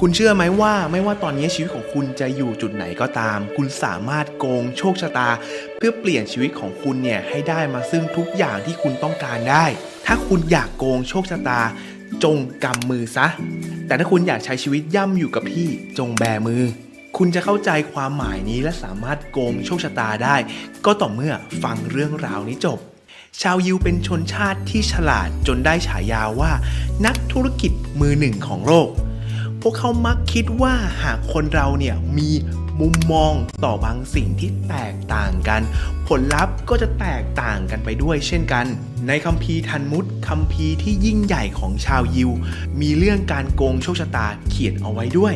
คุณเชื่อไหมว่าไม่ว่าตอนนี้ชีวิตของคุณจะอยู่จุดไหนก็ตาม คุณสามารถโกงโชคชะตา เพื่อเปลี่ยนชีวิตของคุณเนี่ยให้ได้มาซึ่งทุกอย่างที่คุณต้องการได้ ถ้าคุณอยากโกงโชคชะตา จงกำมือซะ แต่ถ้าคุณอยากใช้ชีวิตย่ำอยู่กับที่จงแบมือ คุณจะเข้าใจความหมายนี้และสามารถโกงโชคชะตาได้ ก็ต่อเมื่อฟังเรื่องราวนี้จบชาวยิวเป็นชนชาติที่ฉลาดจนได้ฉายาว่า นักธุรกิจมือหนึ่งของโลก วกเขามักคิดว่าหากคนเราเนี่ยมีมุมมองต่อบางสิ่งที่แตกต่างกัน ผลลัพธ์ก็จะแตกต่างกันไปด้วยเช่นกัน ในคัมภีร์ทันมุตคัมภีร์ที่ยิ่งใหญ่ของชาวยิว มีเรื่องการโกงโชคชะตาเขียนเอาไว้ด้วย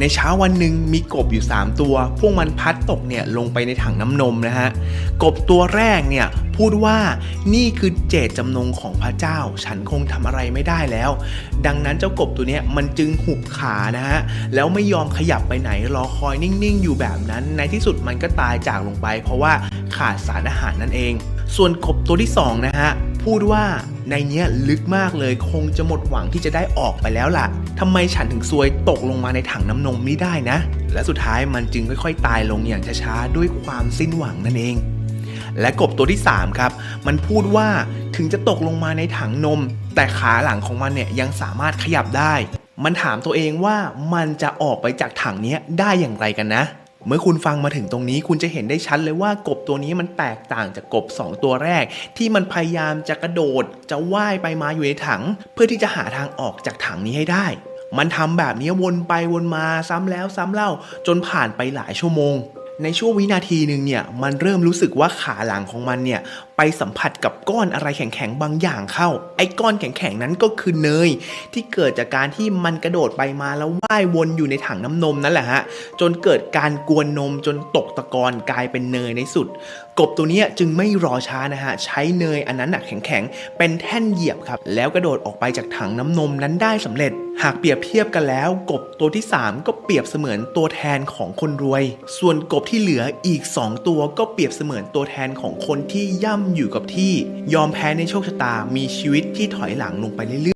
ในเช้าวันหนึ่งมีกบอยู่ 3 ตัว พวกมันพัดตกเนี่ยลงไปในถังน้ำนมนะฮะ กบตัวแรกเนี่ยพูดว่านี่คือเจตจำนงของพระเจ้า ฉันคงทำอะไรไม่ได้แล้ว ดังนั้นเจ้ากบตัวเนี้ยมันจึงหุบขานะฮะ แล้วไม่ยอมขยับไปไหนรอคอยนิ่งๆ อยู่แบบนั้น ในที่สุดมันก็ตายจากลงไป เพราะว่าขาดสารอาหารนั่นเอง ส่วนกบตัวที่สองนะฮะพูดว่า ในเนี้ยลึกมากเลยคงจะหมดหวังที่จะได้ออกไปแล้วล่ะทำไมฉันถึงซวยตกลงมาในถังน้ำนมนี้ได้นะ และสุดท้ายมันจึงค่อยๆ ตายลงอย่างช้าๆด้วยความสิ้นหวังนั่นเอง และกบตัวที่ 3 ครับ มันพูดว่าถึงจะตกลงมาในถังนม แต่ขาหลังของมันเนี่ยยังสามารถขยับได้ มันถามตัวเองว่ามันจะออกไปจากถังเนี้ยได้อย่างไรกันนะ เมื่อคุณฟังมาถึงตรงนี้คุณจะเห็นได้ชัดเลยว่ากบตัวนี้มันแตกต่างจากกบ 2 ตัวแรก ที่มันพยายามจะกระโดด จะว่ายไปมาอยู่ในถัง เพื่อที่จะหาทางออกจากถังนี้ให้ได้ มันทำแบบนี้วนไปวนมาซ้ำแล้วซ้ำเล่าจนผ่านไปหลายชั่วโมง ในช่วงวินาทีหนึ่งเนี่ยมันเริ่มรู้สึกว่าขาหลังของมันเนี่ยไปสัมผัสกับก้อนอะไรแข็งๆบางอย่างเข้า ไอ้ก้อนแข็งๆนั้นก็คือเนย ที่เกิดจากการที่มันกระโดดไปมาแล้วว่ายวนอยู่ในถังน้ำนมนั่นแหละฮะจนเกิดการกวนนมจนตกตะกอนกลายเป็นเนยในสุด กบตัวนี้จึงไม่รอช้านะฮะใช้เนยอันนั้นหนักแข็งๆเป็นแท่นเหยียบครับแล้วกระโดดออกไปจากถังน้ำนมนั้นได้สำเร็จหากเปรียบเทียบกันแล้ว กบตัวที่ 3 ก็เปรียบเสมือนตัวแทนของคนรวย ส่วนกบที่เหลืออีก 2 ตัวก็เปรียบเสมือนตัวแทนของคนที่ย่ำอยู่กับที่ ยอมแพ้ในโชคชะตามีชีวิตที่ถอยหลังลงไปเรื่อย